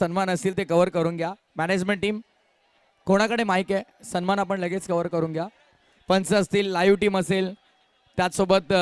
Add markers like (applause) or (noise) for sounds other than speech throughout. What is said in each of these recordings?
सन्मान असतील ते कव्हर करून घ्या. मॅनेजमेंट टीम कोणाकडे माईक आहे? सन्मान आपण लगेच कव्हर करून घ्या. पंच असतील लाईव्ह टीम असेल त्याचसोबत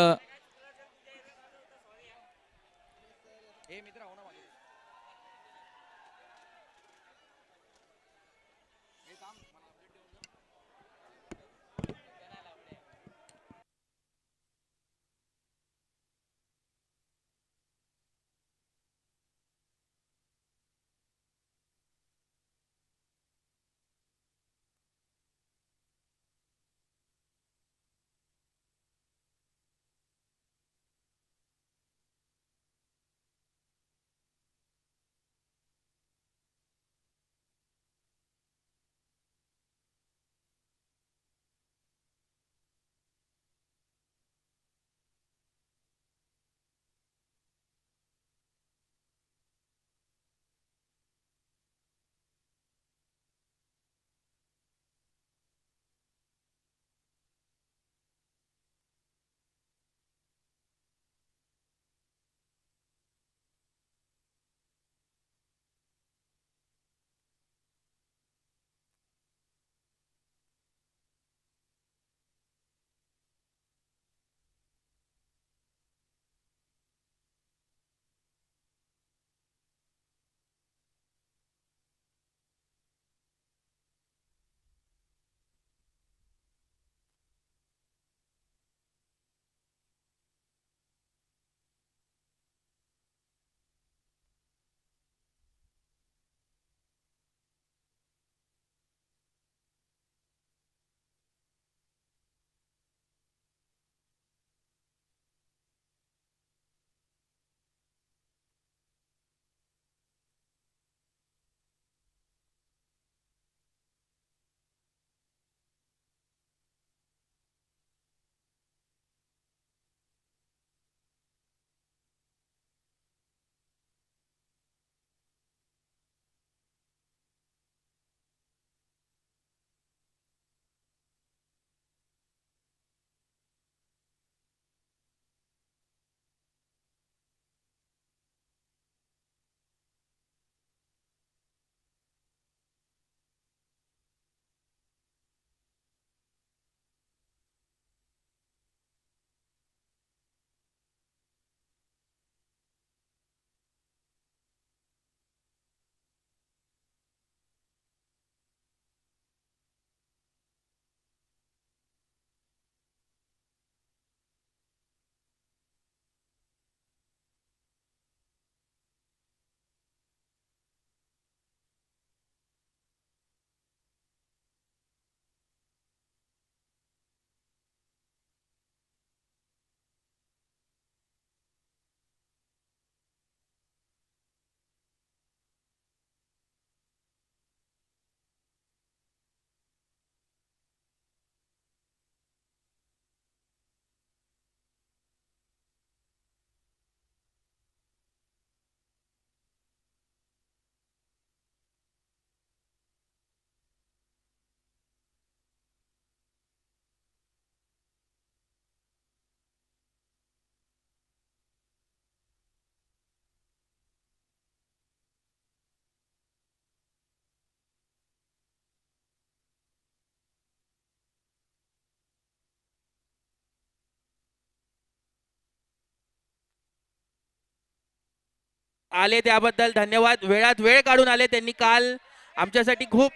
आले त्याबद्दल धन्यवाद. वेळात वेळ काढून आले त्यांनी काल. आमच्यासाठी खूप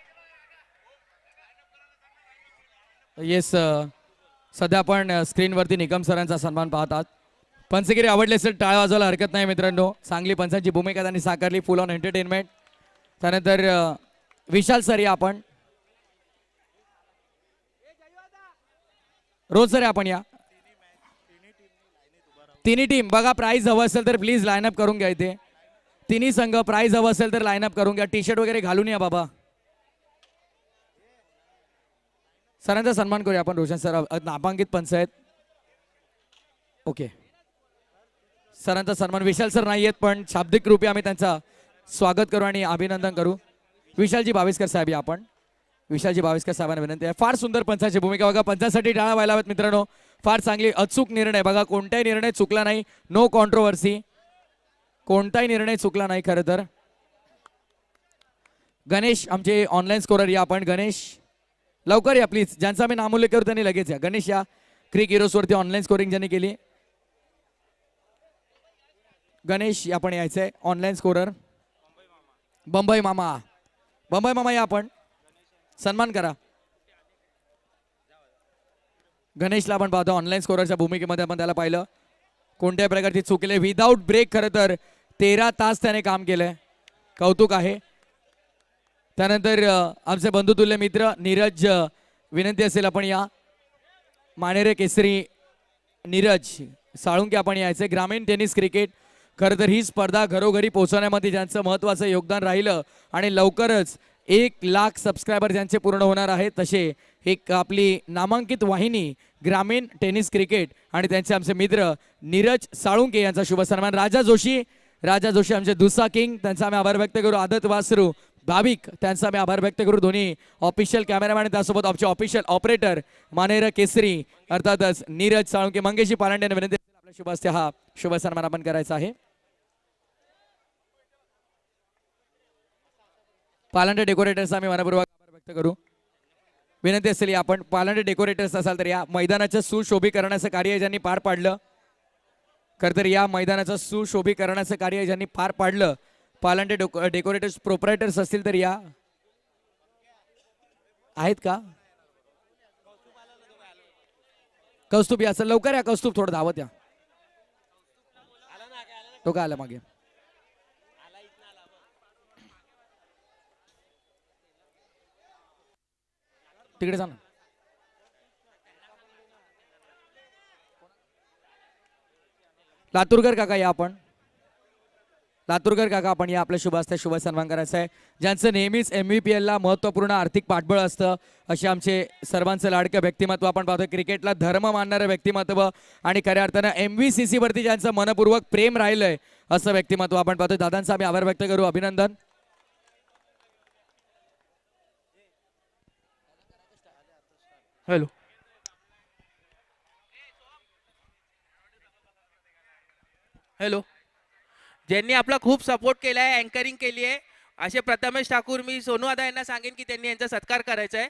येस सध्या आपण स्क्रीनवरती निकम सरांचा सन्मान पाहतात. पंचगिरी आवडले असेल टाळ वाजवायला हरकत नाही मित्रांनो. चांगली पंचांची भूमिका त्यांनी साकारली फुल ऑन एंटरटेनमेंट त्यानंतर विशाल सर या आपण. रोज सर या आपण या. तिन्ही टीम बघा प्राईज हवं असेल तर प्लीज लाईनअप करून घ्या इथे. तिन्ही संघ प्राईज हवं असेल तर लाईनअप करून घ्या. टी शर्ट वगैरे घालून या बाबा. सरांचा सन्मान करूया आपण रोशन सर. नामांकित पंच आहेत. ओके. सरांचा सन्मान विशाल सर नाही आहेत पण शाब्दिक रूपी आम्ही त्यांचा स्वागत करू आणि अभिनंदन करू. विशालजी बाविस्कर साहेब या आपण. विशालजी बाविस्कर साहेबांना विनंती आहे. फार सुंदर पंचाची भूमिका बघा. पंचासाठी टाळा व्हायला हवेत मित्रांनो. फार चांगली अचूक निर्णय. बघा कोणताही निर्णय चुकला नाही. नो कॉन्ट्रोवर्सी कोणताही निर्णय चुकला नाही खरं तर. गणेश आमचे ऑनलाईन स्कोरर या आपण. गणेश लवकर या प्लीज ज्यांचा आम्ही नामोल्लेख करू त्यांनी लगेच या. गणेश या. क्रिक हिरोसवरती ऑनलाईन स्कोरिंग ज्यांनी केली. गणेश आपण यायचं आहे ऑनलाईन स्कोरर बंबई मामा. बंबई मामा या आपण. सन्मान करा. गणेशला आपण पाहतो. ऑनलाईन स्कोरच्या भूमिकेमध्ये आपण त्याला पाहिलं. कोणत्याही प्रकारची चुकले विदाऊट ब्रेक खरं तर. तेरा तास त्याने काम केलंय. कौतुक आहे. त्यानंतर आमचे बंधुतुल्य मित्र नीरज विनंती असेल आपण या. मानेरे केसरी नीरज साळुंके आपण यायचे. ग्रामीण टेनिस क्रिकेट खरं तर ही स्पर्धा घरोघरी पोहोचवण्यामध्ये ज्यांचं महत्त्वाचं योगदान राहिलं आणि लवकरच एक लाख सबस्क्रायबर ज्यांचे पूर्ण होणार आहे तसे एक आपली नामांकित वाहिनी ग्रामीण टेनिस क्रिकेट आणि त्यांचे आमचे मित्र नीरज साळुंके यांचा शुभ सन्मान. राजा जोशी राजा जोशी आमचे दुसा किंग. त्यांचा आम्ही आभार व्यक्त करू. आदत वासरू भाविक त्यांचा आम्ही आभार व्यक्त करू. दोन्ही ऑफिशियल कॅमेरामॅन आणि त्यासोबत आमचे ऑफिशियल ऑपरेटर मानेर केसरी अर्थातच नीरज साळुंके मंगेशी पालांडे विनंती आपल्या शुभ हा शुभ सन्मान आपण करायचा आहे. पालांडे डेकोरेटर्सचा आम्ही मनपूर्वक आभार व्यक्त करू. विनंती असेल आपण पालांडे डेकोरेटर्स असाल तर या मैदानाच्या सुशोभीकरणाचं कार्य ज्यांनी पार पाडलं खरं तर या मैदानाचं सुशोभीकरणाचं कार्य ज्यांनी पार पाडलं पालांडे डेको डेकोरेटर्स प्रोपरायटर्स असतील तर या. आहेत का? कौस्तुभ या असं लवकर या कौस्तुभ थोडं धावत या. तो का आला मागे. तिकडे जा ना. लातूरकर काका या आपण. लातूरकर काका आपण या आपल्या शुभ हस्ते शुभ सन्मान करायचा आहे ज्यांचं नेहमीच एम व्ही पी एलला महत्त्वपूर्ण आर्थिक पाठबळ असतं असे आमचे सर्वांचं लाडकं व्यक्तिमत्व आपण पाहतो. क्रिकेटला धर्म मानणारं व्यक्तिमत्व आणि खऱ्या अर्थानं एम व्ही सी सीवरती ज्यांचं मनपूर्वक प्रेम राहिलंय असं व्यक्तिमत्व आपण पाहतो दादांचा आम्ही आभार व्यक्त करू. अभिनंदन. हॅलो. हॅलो. ज्यांनी आपला खूप सपोर्ट केला आहे अँकरिंग केली आहे असे प्रथमेश ठाकूर मी सोनू आदा यांना सांगेन की त्यांनी यांचा सत्कार करायचा आहे.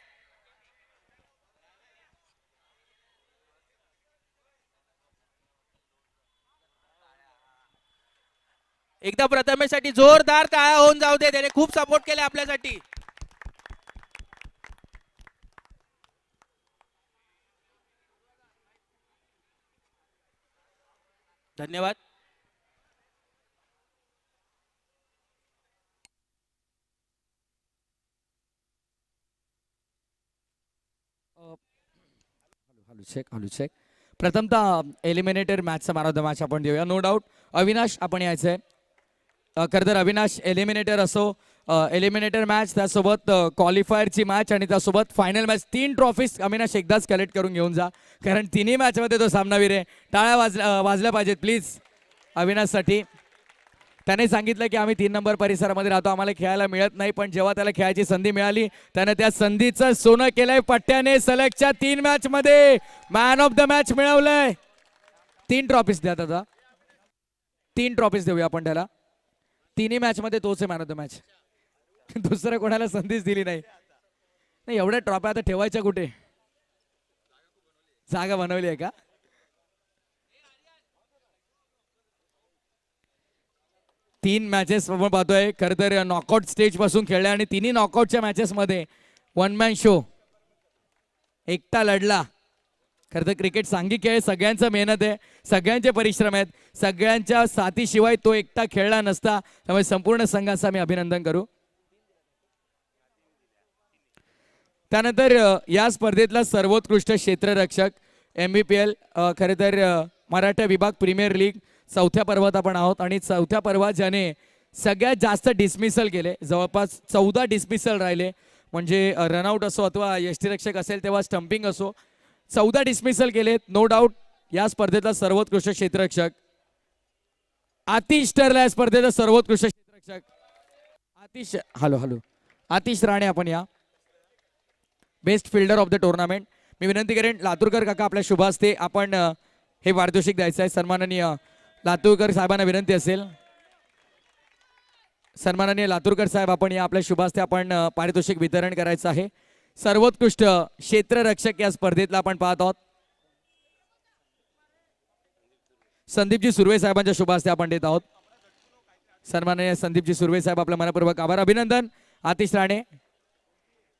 एकदा प्रथमेशसाठी जोरदार ताळा होऊन जाऊ दे त्याने खूप सपोर्ट केला आपल्यासाठी. धन्यवाद. हलू चेक हलू चेक प्रथमतः एलिमिनेटेड मॅचचा मॅन ऑफ द मॅच आपण देऊया. नो डाऊट अविनाश आपण यायचं आहे खरं तर अविनाश एलिमिनेटर असो एलिमिनेटर मॅच त्यासोबत क्वालिफायरची मॅच आणि त्यासोबत फायनल मॅच तीन ट्रॉफीज अविनाश एकदाच कलेक्ट करून घेऊन जा. कारण तिन्ही मॅचमध्ये तो सामनावीर आहे. टाळ्या वाज वाजल्या पाहिजेत प्लीज अविनाशसाठी. त्याने सांगितलं की आम्ही तीन नंबर परिसरामध्ये राहतो. आम्हाला खेळायला मिळत नाही पण जेव्हा त्याला खेळायची संधी मिळाली त्याने त्या संधीचं सोनं केलंय पट्ट्याने सलगच्या तीन मॅच मध्ये. मॅन ऑफ द मॅच मिळवलंय. तीन ट्रॉफीज द्या दादा. तीन ट्रॉफीज देऊया आपण त्याला. तिन्ही मॅच मध्ये तोच आहे मॅन ऑफ द मॅच दुसरं कोणाला संधीच दिली नाही. नाही एवढ्या ट्रॉफ्या आता ठेवायच्या कुठे? जागा बनवली आहे का? तीन मॅचेस आपण पाहतोय. खरं तर नॉकआउट स्टेजपासून खेळल्या आणि तिन्ही नॉकआउटच्या मॅचेस मध्ये वन मॅन शो एकटा लढला. खरं तर क्रिकेट सांघिक आहे. सगळ्यांचं मेहनत आहे. सगळ्यांचे परिश्रम आहेत. सगळ्यांच्या साथीशिवाय तो एकटा खेळला नसता. त्यामुळे संपूर्ण संघाचं आम्ही अभिनंदन करू. त्यानंतर या स्पर्धेतला सर्वोत्कृष्ट क्षेत्ररक्षक एम बी पी एल खरं तर मराठा विभाग प्रीमियर लीग चौथ्या पर्वात आपण आहोत आणि चौथ्या पर्वात ज्याने सगळ्यात जास्त डिसमिसल केले जवळपास चौदा डिसमिसल राहिले म्हणजे रनआउट असो अथवा यष्टीरक्षक असेल तेव्हा स्टम्पिंग असो चौदा डिसमिसल केलेत नो डाऊट या स्पर्धेतला सर्वोत्कृष्ट क्षेत्ररक्षक. आतिश ठरला या स्पर्धेचा सर्वोत्कृष्ट क्षेत्ररक्षक. Atish hello hello. Atish Rane आपण या. Best fielder of the tournament मी विनंती करेन लातूरकर काका आपल्या शुभ असते आपण हे वाढदिवशिक द्यायचं आहे. सन्माननीय लातूरकर साहेबांना विनंती असेल. सन्माननीय लातूरकर साहेब आपण या आपल्या शुभास्ते आपण पारितोषिक वितरण करायचं आहे. सर्वोत्कृष्ट क्षेत्ररक्षक या स्पर्धेतला आपण पाहत आहोत. संदीपजी सुर्वे साहेबांच्या शुभास्ते आपण देत आहोत. सन्माननीय संदीपजी सुर्वे साहेब आपल्या मनपूर्वक आभार अभिनंदन. आतिश राणे.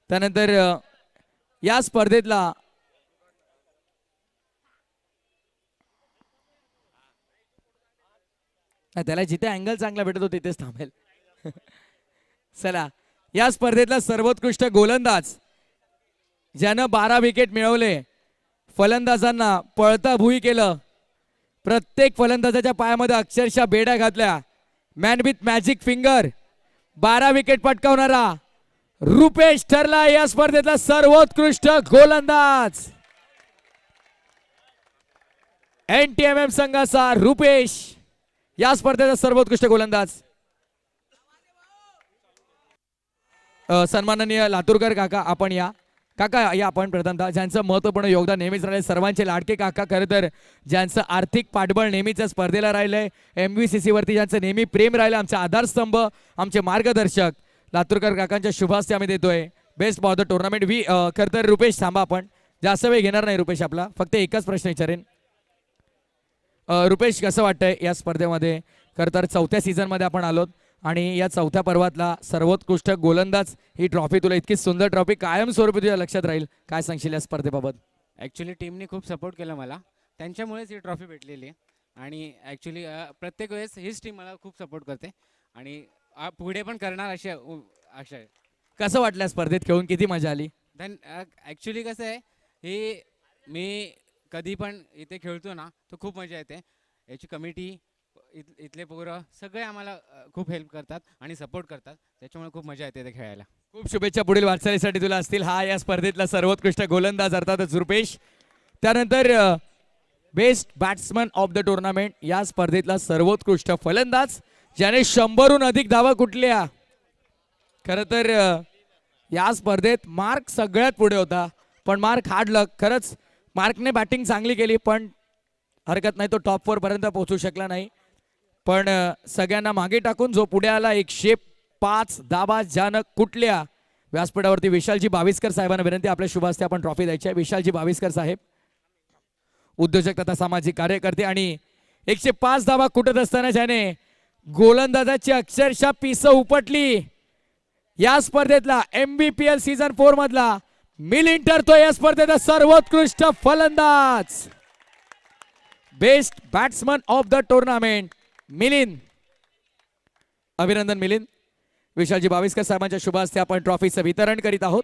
त्यानंतर या स्पर्धेतला त्याला जिथे अँगल चांगला भेटतो तिथेच थांबेल. (laughs) चला या स्पर्धेतला सर्वोत्कृष्ट गोलंदाज ज्यानं बारा विकेट मिळवले फलंदाजांना पळता भुई केलं. प्रत्येक फलंदाजाच्या पायामध्ये अक्षरशः बेड्या घातल्या. मॅन विथ मॅजिक फिंगर बारा विकेट पटकावणारा रुपेश ठरला या स्पर्धेतला सर्वोत्कृष्ट गोलंदाज. एन टी एम एम संघाचा रुपेश या स्पर्धेचा सर्वोत्कृष्ट गोलंदाज. सन्माननीय लातूरकर काका आपण या. काका या आपण प्रथमतः. ज्यांचं महत्त्वपूर्ण योगदान नेहमीच राहिले सर्वांचे लाडके काका खरं तर ज्यांचं आर्थिक पाठबळ नेहमीच स्पर्धेला स्पर्धेला राहिलंय एम व्ही सी सीवरती ज्यांचं नेहमी प्रेम राहिलं आमचे आधारस्तंभ आमचे मार्गदर्शक. लातूरकर काकांच्या शुभास्ते आम्ही देतोय. बेस्ट फॉर द टुर्नामेंट वी खरं तर रुपेश थांबा आपण. जास्त वेळ घेणार नाही रुपेश आपला. फक्त एकच प्रश्न विचारेन. रुपेश कसं वाटतंय या स्पर्धेमध्ये? खरं तर चौथ्या सीझनमध्ये आपण आलोत आणि या चौथ्या पर्वातला सर्वोत्कृष्ट गोलंदाज ही ट्रॉफी तुला इतकी सुंदर ट्रॉफी कायमस्वरूपी तुझ्या लक्षात राहील. काय सांगशील या स्पर्धेबाबत? ॲक्च्युली टीमने खूप सपोर्ट केला मला. त्यांच्यामुळेच ही ट्रॉफी भेटलेली आहे. आणि ॲक्च्युली प्रत्येक वेळेस हीच टीम मला खूप सपोर्ट करते. आणि पुढे पण करणार अशी आशा आहे. कसं वाटलं स्पर्धेत? खेळून किती मजा आली? देन ॲक्च्युली कसं आहे हे मी कधी पण इथे खेळतो ना तर खूप मजा येते. याची कमिटी इथ इथले पोरं सगळे आम्हाला अ, खूप हेल्प करतात आणि सपोर्ट करतात. त्याच्यामुळे खूप मजा येते इथे खेळायला. खूप शुभेच्छा पुढील वाटचालीसाठी तुला असतील. हा या स्पर्धेतला सर्वोत्कृष्ट गोलंदाज अर्थातच रुपेश. त्यानंतर best batsman of the tournament या स्पर्धेतला सर्वोत्कृष्ट फलंदाज ज्याने शंभरहून अधिक धावा कुठल्या? खरं तर अ, या स्पर्धेत मार्क सगळ्यात पुढे होता. पण मार्क हार्ड लक. खरंच मार्कने बॅटिंग चांगली केली पण हरकत नाही तो टॉप फोर पर्यंत पोहोचू शकला नाही. पण सगळ्यांना मागे टाकून जो पुढे आला एकशे पाच दाबा ज्यानं कुठल्या व्यासपीठावरती विशालजी बाविस्कर साहेबांना विनंती आपल्या शुभास्ते आपण ट्रॉफी द्यायची आहे. विशालजी बाविस्कर साहेब उद्योजक तथा सामाजिक कार्यकर्ते आणि एकशे पाच धावा कुठत असताना ज्याने गोलंदाजाची अक्षरशः पिस उपटली. या स्पर्धेतला M B P L season four मधला मिलिंद ठरतो या स्पर्धेचा सर्वोत्कृष्ट फलंदाज. Best batsman of the tournament Milind. अभिनंदन मिलिंद. विशालजी बाविस्कर साहेबांच्या शुभ हस्ते आपण ट्रॉफीचं वितरण करीत आहोत.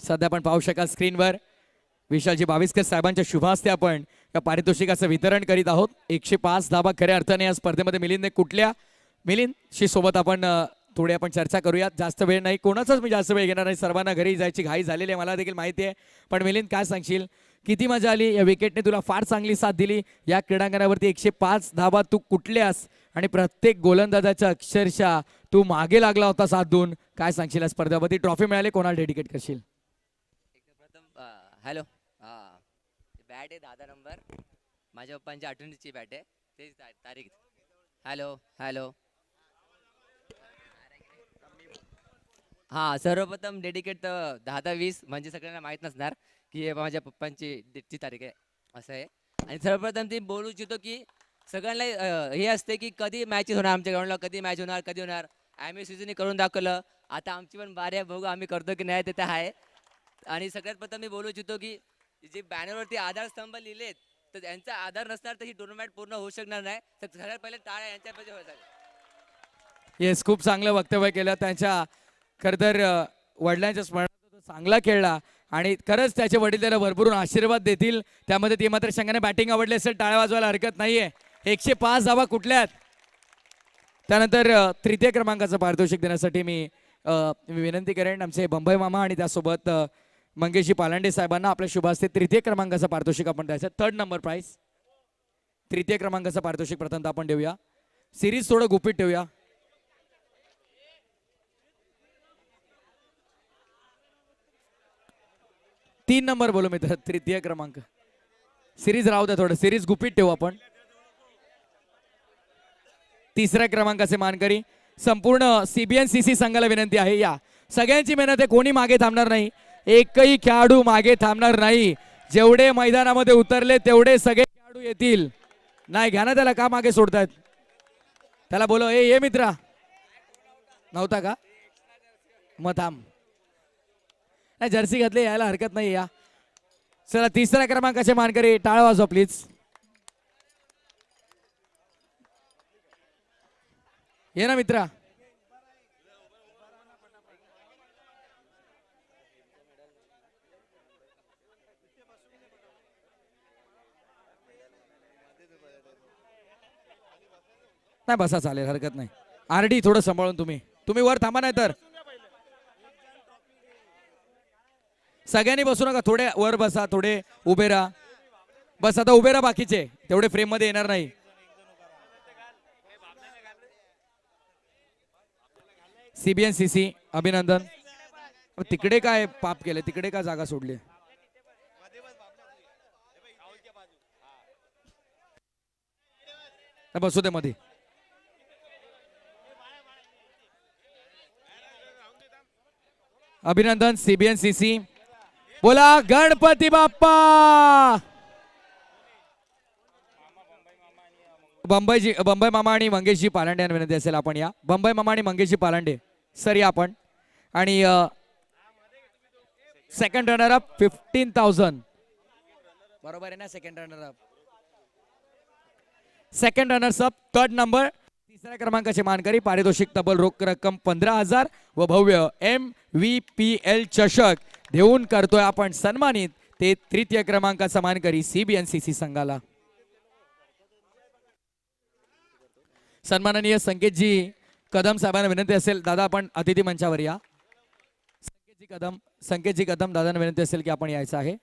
सध्या आपण पाहू शकाल स्क्रीनवर विशालजी बाविस्कर साहेबांच्या शुभ हस्ते आपण या पारितोषिकाचं वितरण करीत आहोत. एकशे पाच धाबा खऱ्या अर्थाने या स्पर्धेमध्ये मिलिंदने कुठल्या मिलिंदशी सोबत आपण थोडी आपण चर्चा करूयात. जास्त वेळ नाही. कोणाचाच मी जास्त वेळ घेणार नाही. सर्वांना घरी जायची घाई झालेली आहे. मला देखील माहिती आहे. पण मिलिंद काय सांगशील? किती मजा आली या विकेटने तुला फार चांगली साथ दिली. या क्रीडांगणावरती एकशे पाच धाबा तू कुठल्यास आणि प्रत्येक गोलंदाजाच्या अक्षरशः तू मागे लागला होता साथ देऊन. काय सांगशील या स्पर्धेमध्ये? ट्रॉफी मिळाली कोणाला डेडिकेट करशील? प्रथम हॅलो. हां बॅट आहे दादा नंबर. माझ्या पप्पांच्या आठवणीची बॅट आहे. तेच तारीख. Hello hello. हा सर्वप्रथम डेडिकेट दहा दहा वीस म्हणजे सगळ्यांना माहीत नसणार की हे माझ्या पप्पांची डेटची तारीख आहे असं आहे. आणि सर्वप्रथम ती बोलू इच्छितो की सगळ्यांना अं, हे असते की कधी मॅचेस होणार आमच्या ग्राउंडला कधी मॅच होणार कधी होणार. आम्ही सीझनही करून दाखवलं. आता आमची पण बारी आहे बघू आम्ही करतो की नाही ते तर आहे. आणि सगळ्यात प्रथम मी बोलू इच्छितो की जे बॅनरवरती आधारस्तंभ लिहिलेत तर यांचा आधार नसणार तर ही टुर्नामेंट पूर्ण होऊ शकणार नाही. तर सगळ्यात पहिले टाळ्या यांच्या पाहिजे येस खूप चांगलं वक्तव्य केलं त्यांच्या खरं तर वडिलांच्या स्मरणात तो चांगला खेळला आणि खरंच त्याचे वडील त्याला भरभरून आशीर्वाद देतील. त्यामध्ये ती मात्र शंकाने बॅटिंग आवडली असेल टाळ्या वाजवायला हरकत नाहीये. एकशे पाच धावा कुठल्यात? त्यानंतर तृतीय क्रमांकाचं पारितोषिक देण्यासाठी मी विनंती करेन आमचे बंबई मामा आणि त्यासोबत मंगेशजी पालांडे साहेबांना आपल्या शुभ हस्ते तृतीय क्रमांकाचं पारितोषिक आपण द्यायचं. थर्ड नंबर प्राईस तृतीय क्रमांकाचं पारितोषिक प्रथमतः आपण देऊया. सिरीज थोडं गुपित ठेवूया. तीन नंबर बोलू मित्र तृतीय क्रमांक. सिरीज राहू द्या थोडं. सिरीज गुपित ठेवू आपण. तिसऱ्या क्रमांकाचे मानकरी. संपूर्ण सीबीएन सी सी संघाला विनंती आहे या. सगळ्यांची मेहनत आहे कोणी मागे थांबणार नाही. एकही खेळाडू मागे थांबणार नाही. जेवढे मैदानामध्ये उतरले तेवढे सगळे खेळाडू येतील. नाही घ्या ना त्याला का मागे सोडतायत? त्याला बोलो ए ये मित्रा. नव्हता का? मग थांब. नाही जर्सी घातली यायला हरकत नाही या. चला तिसऱ्या क्रमांकाचे मानकरी टाळ वाजवा प्लीज ये ना मित्रा. नाही बसा चालेल हरकत नाही. आरडी थोडं सांभाळून तुम्ही. तुम्ही वर थांबा नाही तर सगळ्यांनी बसू नका थोडे वर बसा थोडे उभे राहा. बस आता उभे राहा बाकीचे. तेवढे फ्रेममध्ये येणार नाही. सीबीएन सी सी अभिनंदन. तिकडे काय पाप केले तिकडे का जागा सोडली? बसू दे मध्ये अभिनंदन सीबीएन सी सी बोला गणपती बाप्पा! बंबईजी बंबई मामा आणि मंगेशजी पालांडे यांना विनंती असेल आपण या. बंबई मामा आणि मंगेशजी पालांडे सर या आपण. आणि second runner up fifteen thousand बरोबर आहे ना second runner up second runners up third number तिसऱ्या क्रमांकाचे मानकरी पारितोषिक तबल रोख रक्कम पंधरा हजार व भव्य एम व्ही पी एल चषक. देऊन करतोय आपण सन्मानित. ते तृतीय क्रमांकाचा मानकरी सीबीएनसीसी संघाला. सन्माननीय संकेतजी कदम साहेबांना विनंती असेल दादा आपण अतिथी मंचावर या. संकेतजी कदम संकेतजी कदम दादांना विनंती असेल की आपण यायचं आहे.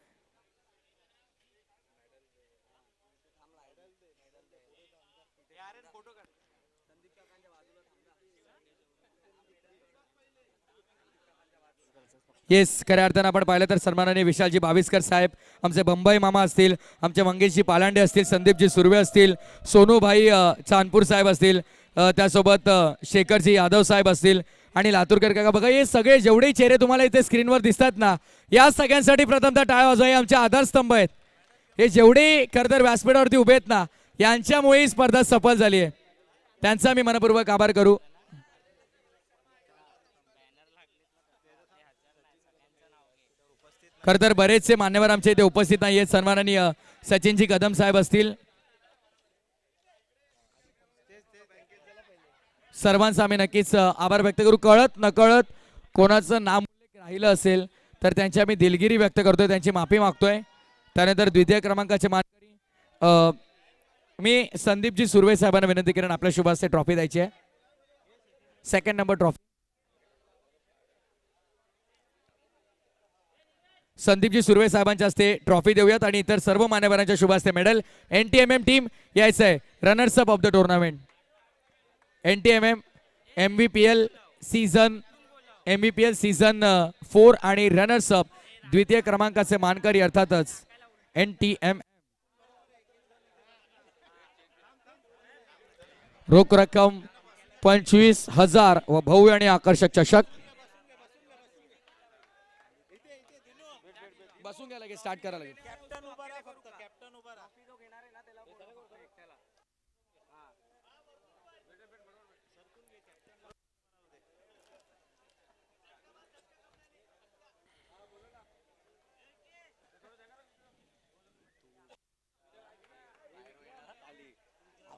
येस खऱ्या अर्थानं आपण पाहिलं तर सन्मानाने विशालजी बावीसकर साहेब आमचे बंबई मामा असतील आमचे मंगेशजी पालांडे असतील संदीपजी सुर्वे असतील सोनूभाई चांदपूर साहेब असतील त्यासोबत शेखरजी यादव साहेब असतील आणि लातूरकर काका. बघा हे सगळे जेवढे चेहरे तुम्हाला इथे स्क्रीनवर दिसतात ना या सगळ्यांसाठी प्रथमतः टाळ वाजवा हे आमचे आधारस्तंभ आहेत. हे जेवढे खरंतर व्यासपीठावरती उभे आहेत ना यांच्यामुळे ही स्पर्धा सफल झाली आहे. त्यांचा मी मनपूर्वक आभार करू. खर तर बरेचसे मान्यवर आमच्या इथे उपस्थित नाही आहेत सन्माननीय सचिनजी कदम साहेब असतील. सर्वांचा आम्ही नक्कीच आभार व्यक्त करू. कळत नकळत कोणाचं नाम राहिलं असेल तर त्यांची आम्ही दिलगिरी व्यक्त करतोय त्यांची माफी मागतोय. त्यानंतर द्वितीय क्रमांकाचे मानकरी मी संदीपजी सुर्वे साहेबांना विनंती करेन आपल्या शुभास ट्रॉफी द्यायची आहे. Second number trophy. Sandeepji Surve साहेबांच्या हस्ते ट्रॉफी देऊयात आणि इतर सर्व मान्यवरांच्या शुभ हस्ते medal. N T M M team यायचं आहे runners up of the tournament N T M M M B P L season M B P L season four आणि रनर्स अप द्वितीय क्रमांकाचे मानकरी अर्थातच एन टी एम रोख रक्कम पंचवीस हजार व भव्य आणि आकर्षक चषक. बसून घ्या लगेच स्टार्ट करा लगेच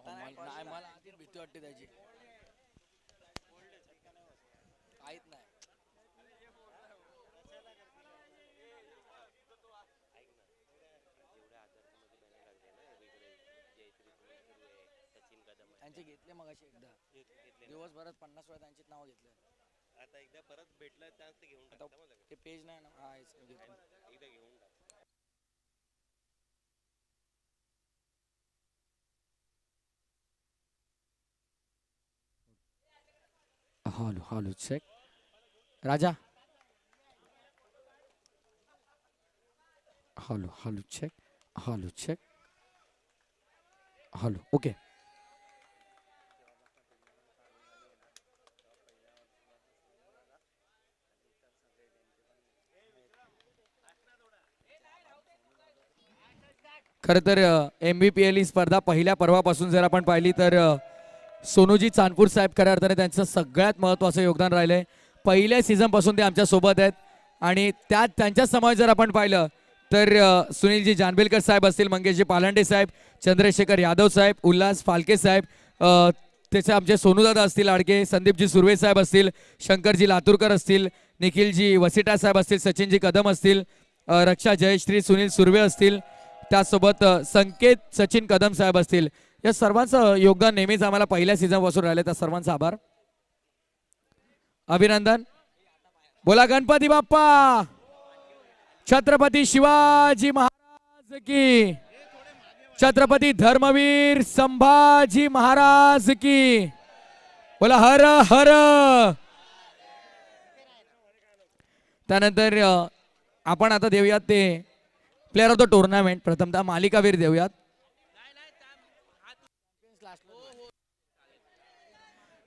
नाही मला आधी भीती वाटते त्याची. त्यांचे घेतले मग असे एकदा दिवसभरात पन्नास वेळा त्यांची नाव घेतले. आता एकदा परत भेटलं चान्स घेऊन आता टाकता मला ते पेज नाही ना? हा हेच घेतलं. एकदा घेऊन टाक. हॅलो हॅलो चेक राजा. Hello hello check hello check hello okay. खरं तर एम बी पी एल ही स्पर्धा पहिल्या पर्वापासून जर आपण पाहिली तर सोनूजी चांदपूर साहेब खऱ्या अर्थाने त्यांचं सगळ्यात महत्त्वाचं योगदान राहिलंय. पहिल्या सीझनपासून ते आमच्यासोबत आहेत. आणि त्यात त्यांच्यासमोर जर आपण पाहिलं तर सुनीलजी जानबेलकर साहेब असतील मंगेशजी पालांडे साहेब चंद्रशेखर यादव साहेब उल्हास फालके साहेब त्याचे आमचे सोनूदादा असतील आडके संदीपजी सुर्वे साहेब असतील शंकरजी लातूरकर असतील निखिलजी वसिटा साहेब असतील सचिनजी कदम असतील रक्षा जयश्री सुनील सुर्वे असतील त्यासोबत संकेत सचिन कदम साहेब असतील. या सर्वांचं योगदान नेहमीच आम्हाला पहिल्या सीझनपासून राहिले त्या सर्वांचा आभार. अभिनंदन. बोला गणपती बाप्पा. छत्रपती शिवाजी महाराज की. छत्रपती धर्मवीर संभाजी महाराज की. बोला हर हर. त्यानंतर आपण आता देऊयात ते प्लेअर ऑफ द टुर्नामेंट प्रथमतः मालिकावीर देऊयात.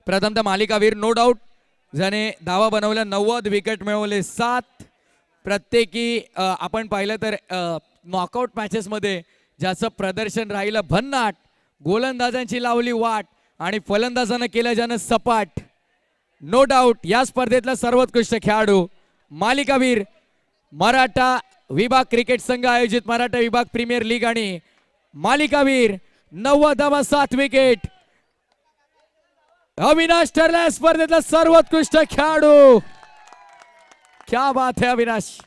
प्रथमतः मालिकावीर नो डाऊट ज्याने धावा बनवल्या नव्वद विकेट मिळवले सात. प्रत्येकी आपण पाहिलं तर नॉकआउट मॅचेसमध्ये ज्याचं प्रदर्शन राहिलं भन्नाट गोलंदाजांची लावली वाट आणि फलंदाजानं केलं ज्यानं सपाट. नो डाऊट या स्पर्धेतला सर्वोत्कृष्ट खेळाडू मालिकावीर मराठा विभाग क्रिकेट संघ आयोजित मराठा विभाग प्रीमियर लीग आणि मालिकावीर नव्वद धावा सात विकेट. अविनाश ठरला स्पर्धेतला सर्वोत्कृष्ट खेळाडू. क्या बात है अविनाश.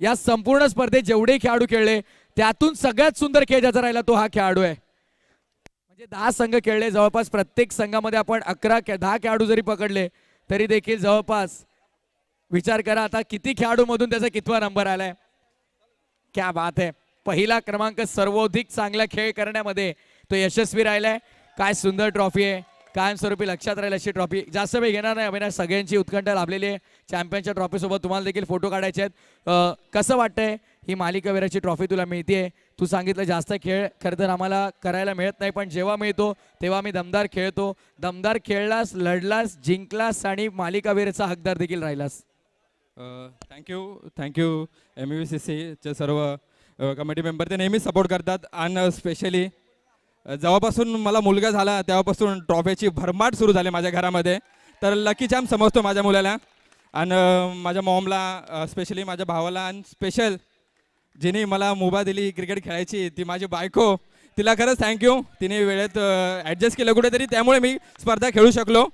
या संपूर्ण स्पर्धेत जेवढे खेळाडू खेळले त्यातून सगळ्यात सुंदर खेळ ज्याचा राहिला तो हा खेळाडू आहे. म्हणजे दहा संघ खेळले जवळपास प्रत्येक संघामध्ये आपण अकरा दहा खेळाडू जरी पकडले तरी देखील जवळपास विचार करा आता किती खेळाडू मधून त्याचा कितवा नंबर आलाय. क्या बात आहे पहिला क्रमांक सर्वाधिक चांगला खेळ करण्यामध्ये तो यशस्वी राहिलाय. काय सुंदर ट्रॉफी आहे. कायमस्वरूपी लक्षात राहील अशी ट्रॉफी जास्त वेळ घेणार नाही अविनाश. सगळ्यांची उत्कंठा लाभलेली आहे. चॅम्पियनच्या ट्रॉफी सोबत तुम्हाला देखील फोटो काढायचे आहेत. कसं वाटतंय? ही मालिकावीराची ट्रॉफी तुला मिळते तू सांगितलं जास्त खेळ खरं तर आम्हाला करायला मिळत नाही पण जेव्हा मिळतो तेव्हा मी दमदार खेळतो. दमदार खेळलास लढलास जिंकलास आणि मालिकावीरचा हकदार देखील राहिलास. Thank you thank you M U C सीचे सर्व uh, कमिटी मेंबर ते नेहमीच सपोर्ट करतात आणि स्पेशली uh, uh, जेव्हापासून मला मुलगा झाला तेव्हापासून ट्रॉफीची भरमाट सुरू झाली माझ्या घरामध्ये. तर लकी चॅम्प समजतो माझ्या मुलाला. आणि माझ्या मॉमला स्पेशली माझ्या भावाला आणि स्पेशल जिने मला मुभा दिली क्रिकेट खेळायची ती माझी बायको. तिला खरंच थँक्यू तिने वेळेत ॲडजस्ट केलं कुठेतरी त्यामुळे मी स्पर्धा खेळू शकलो.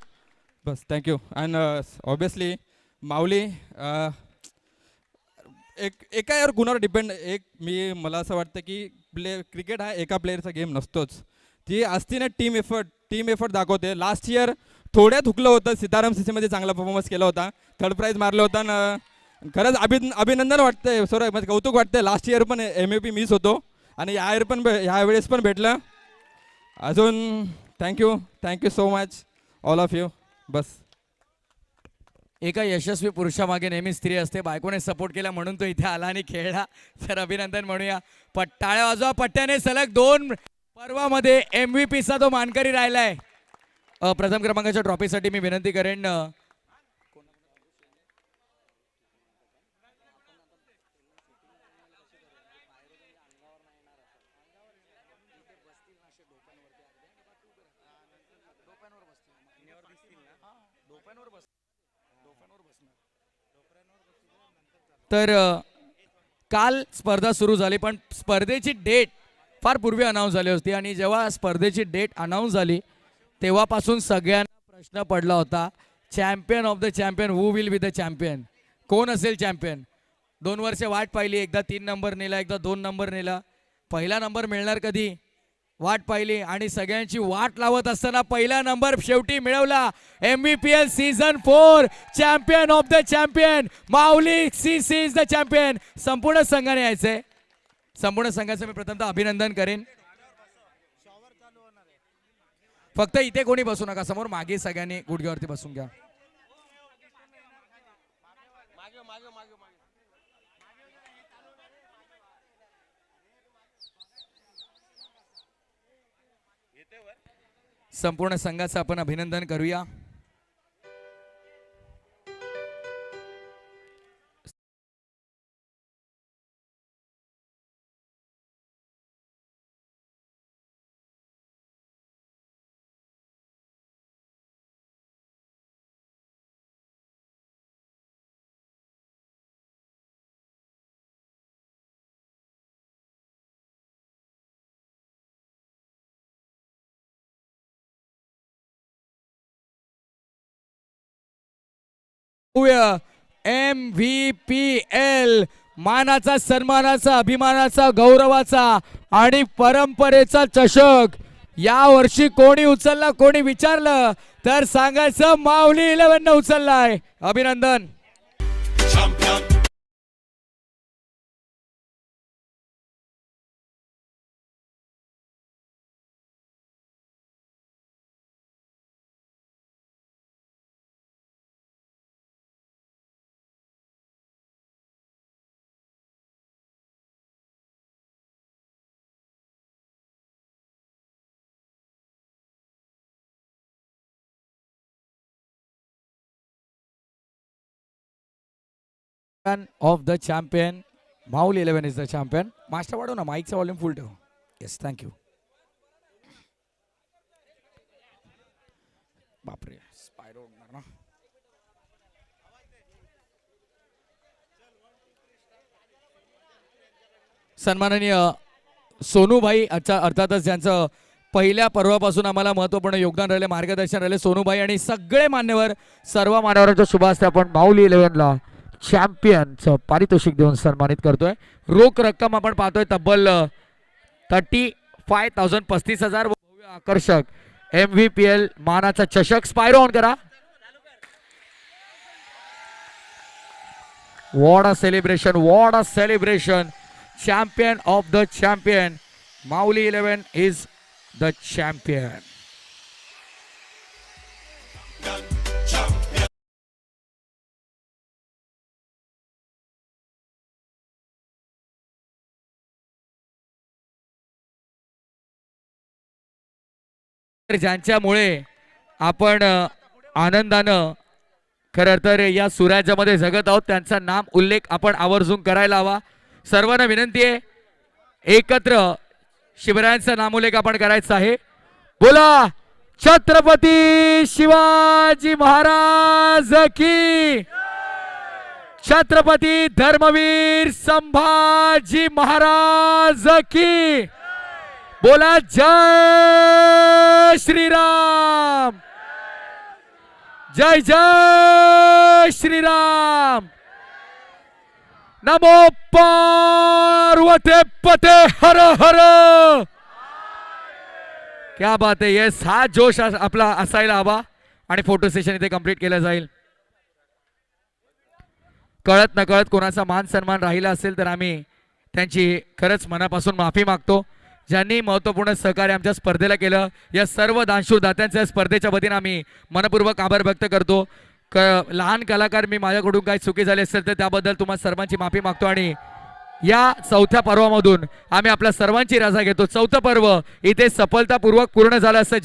बस thank you and obviously Mauli एक एका यावर गुणावर डिपेंड एक मी मला असं वाटतं की प्ले क्रिकेट हा एका प्लेअरचा गेम नसतोच. ती असती ना टीम एफर्ट टीम एफर्ट दाखवते. लास्ट इयर थोड्या थुकलं होतं सीताराम सीसीमध्ये चांगला परफॉर्मन्स केला होता. थर्ड प्राईज मारलं होतं आणि खरंच अभि अभिनंदन वाटतंय. सॉरी म्हणजे कौतुक वाटतंय. लास्ट इयर पण एम ए पी मिस होतो. आणि या इयर पण ह्या वेळेस पण भेटलं. अजून thank you thank you so much all of you बस. एका यशस्वी पुरुषामागे नेहमी स्त्री असते. बायकोने सपोर्ट केला म्हणून तो इथे आला आणि खेळला. तर अभिनंदन म्हणूया. पट्टाळ्या वाजवा. पट्ट्याने सलग दोन पर्वामध्ये एम व्ही पीचा तो मानकरी राहिलाय. प्रथम क्रमांकाच्या ट्रॉफीसाठी मी विनंती करेन तर काल स्पर्धा सुरू झाली पण स्पर्धेची डेट फार पूर्वी अनाऊन्स झाली होती आणि जेव्हा स्पर्धेची डेट अनाऊन्स झाली तेव्हापासून सगळ्यांना प्रश्न पडला होता champion of the champion who will be the champion कोण असेल चॅम्पियन दोन वर्ष वाट पाहिली एकदा तीन नंबर नेला एकदा दोन नंबर नेला. पहिला नंबर मिळणार कधी? वाट पाहिली आणि सगळ्यांची वाट लावत असताना पहिला नंबर शेवटी मिळवला. M B P L season four champion of the champion Mauli C C is the champion संपूर्ण संघाने यायचंय. संपूर्ण संघाचं मी प्रथमतः अभिनंदन करेन. फक्त इथे कोणी बसू नका. समोर मागे सगळ्यांनी गुडघ्यावरती बसून घ्या. संपूर्ण संघाचं आपण अभिनंदन करूया. एम व्ही पी एल मानाचा सन्मानाचा अभिमानाचा गौरवाचा आणि परंपरेचा चषक. या वर्षी कोणी उचलला कोणी विचारलं तर सांगायचं माऊली इलेव्हन उचललाय. अभिनंदन. Of the champion Mauli eleven is the champion master वाढव ना माईकचा वॉल्यूम फुल ठेव येस थँक्यू बापरे स्पायरो ना. सन्माननीय सोनूभाई अच्छा अर्थातच ज्यांचं पहिल्या पर्वापासून आम्हाला महत्त्वपूर्ण योगदान राहिले मार्गदर्शन राहिले. सोनूभाई आणि सगळे मान्यवर सर्व मान्यवरांच्या शुभास्ते आपण माऊली इलेव्हनला. चॅम्पियनचं पारितोषिक देऊन सन्मानित करतोय. रोख रक्कम आपण पाहतोय तब्बल थर्टी फाय थाउजंड पस्तीस हजार. आकर्षक एम व्ही पी एल मानाचा चषक. स्पायरो ऑन करा. What a celebration what a celebration champion of the champion Mauli eleven is the champion तर ज्यांच्यामुळे आपण आनंदानं खरं तर या सुराज्यामध्ये जगत आहोत त्यांचा नाम उल्लेख आपण आवर्जून करायला हवा. सर्वांना विनंती आहे एकत्र शिवरायांचा नामोल्लेख आपण करायचा आहे. बोला छत्रपती शिवाजी महाराज की छत्रपती धर्मवीर संभाजी महाराज की. बोला जय श्रीराम! जय जय श्रीराम! नमो पार्वते पते हर हर! क्या बात आहे येस हा जोश आपला असायला हवा आणि फोटो सेशन इथे कंप्लीट केलं जाईल. कळत नकळत कोणाचा मान सन्मान राहिला असेल तर आम्ही त्यांची खरंच मनापासून माफी मागतो. ज्यांनी महत्त्वपूर्ण सहकार्य आमच्या स्पर्धेला केलं या सर्व दानशूर दात्यांच्या स्पर्धेच्या वतीनं आम्ही मनपूर्वक आभार व्यक्त करतो. क लहान कलाकार मी माझ्याकडून काही चुकी झाली असेल तर त्याबद्दल तुम्हाला सर्वांची माफी मागतो आणि या चौथ्या पर्वामधून आम्ही आपल्या सर्वांची रजा घेतो. चौथं पर्व इथे सफलतापूर्वक पूर्ण झालं असं